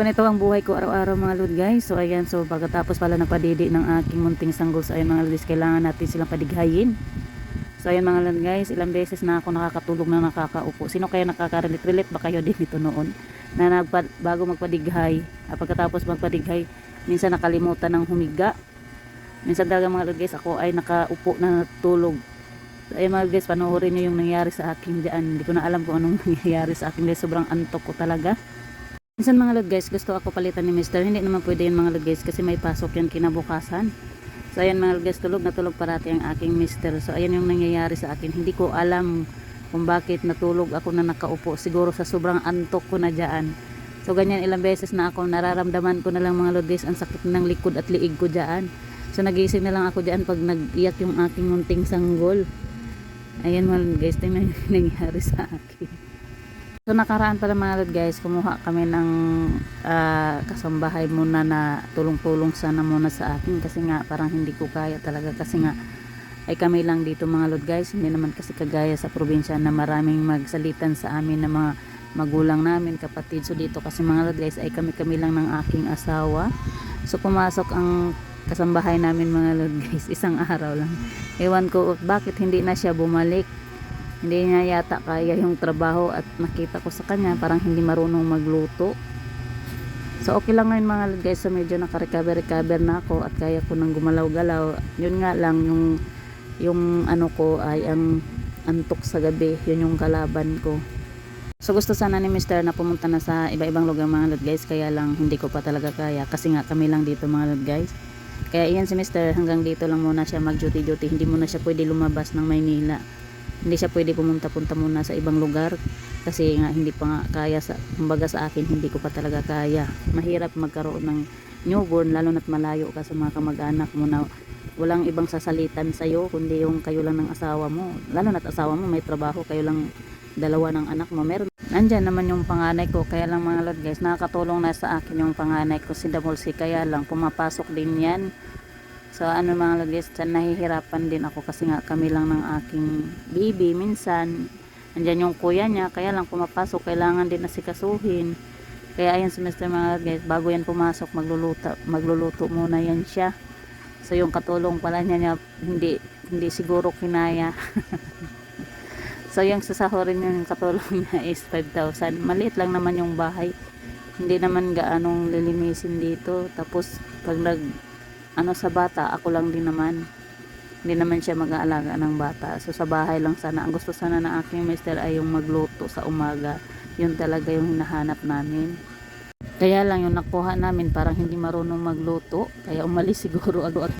Ganito ang buhay ko araw-araw mga lod guys. So ayan, so pagkatapos pala nagpadidi ng aking munting sanggol sa ayun mga lod guys, kailangan natin silang padighayin. So ayan mga lod guys, ilang beses na ako nakakatulog na nakakaupo. Sino kaya nakaka-relate ba kayo din ito noon? Na bago magpadighay, ah, pagkatapos magpadighay, minsan nakalimutan ng humiga. Minsan talaga mga lod guys, ako ay nakaupo na natulog. So ayun mga lod guys, panoorin nyo yung nangyari sa akin dyan. Hindi ko na alam kung anong nangyayari sa akin guys. Sobrang antok ko talaga. Minsan mga lod guys, gusto ako palitan ni Mr. Hindi naman pwede yun mga lod guys kasi may pasok yan kinabukasan. So ayan mga lod guys, tulog na tulog parati ang aking Mr. So ayan yung nangyayari sa akin. Hindi ko alam kung bakit natulog ako na nakaupo. Siguro sa sobrang antok ko na dyan. So ganyan ilang beses na ako nararamdaman ko na lang mga lod guys ang sakit ng likod at liig ko dyan. So nagising na lang ako dyan pag nag-iyak yung aking munting sanggol. Ayan mga lod guys, tingnan yung nangyari sa akin. So nakaraan pala mga lod guys, kumuha kami ng ah, kasambahay muna na tulong-tulong sana muna sa akin kasi nga parang hindi ko kaya talaga kasi nga ay kami lang dito mga lod guys, hindi naman kasi kagaya sa probinsya na maraming magsalitan sa amin na mga magulang namin, kapatid. So dito kasi mga lod guys ay kami-kami lang ng aking asawa. So pumasok ang kasambahay namin mga lod guys, isang araw lang. Ewan ko bakit hindi na siya bumalik hindi niya yata kaya yung trabaho at nakita ko sa kanya parang hindi marunong magluto. So okay lang ngayon mga guys so medyo nakarecover recover na ako at kaya ko nang gumalaw-galaw. Yun nga lang yung yung ano ko ay ang antok sa gabi. Yun yung kalaban ko. So gusto sana ni Mr. na pumunta na sa iba-ibang lugar mga lod guys kaya lang hindi ko pa talaga kaya. Kasi nga kami lang dito mga lod guys. Kaya iyan si Mr. hanggang dito lang muna siya mag duty duty hindi muna siya pwede lumabas ng Maynila hindi siya pwede pumunta-punta muna sa ibang lugar kasi nga hindi pa nga kaya sa kumbaga sa akin hindi ko pa talaga kaya. Mahirap magkaroon ng newborn lalo na't malayo ka sa mga kamag-anak mo na walang ibang sasalitan sa iyo kundi yung kayo lang ng asawa mo. Lalo na't asawa mo may trabaho kayo lang dalawa ng anak mo. Meron nandyan naman yung panganay ko. Kaya lang mga lord guys nakakatulong na sa akin yung panganay ko si Damolsi kaya lang pumapasok din yan So ano mga lagis, nahihirapan din ako kasi nga kami lang ng aking baby minsan. Andyan yung kuya niya, kaya lang pumapasok, kailangan din nasikasuhin. Kaya ayan semester mga guys, bago yan pumasok, magluluto, magluluto muna yan siya. So yung katulong pala niya, niya hindi, hindi siguro kinaya. so yung sasahurin yung katulong niya is 5,000. Maliit lang naman yung bahay. Hindi naman gaanong lilinisin dito. Tapos pag nag ano sa bata, ako lang din naman. Hindi naman siya mag-aalaga ng bata. So sa bahay lang sana. Ang gusto sana ng aking mister ay yung magluto sa umaga. Yun talaga yung hinahanap namin. Kaya lang yung nakuha namin parang hindi marunong magluto. Kaya umalis siguro agad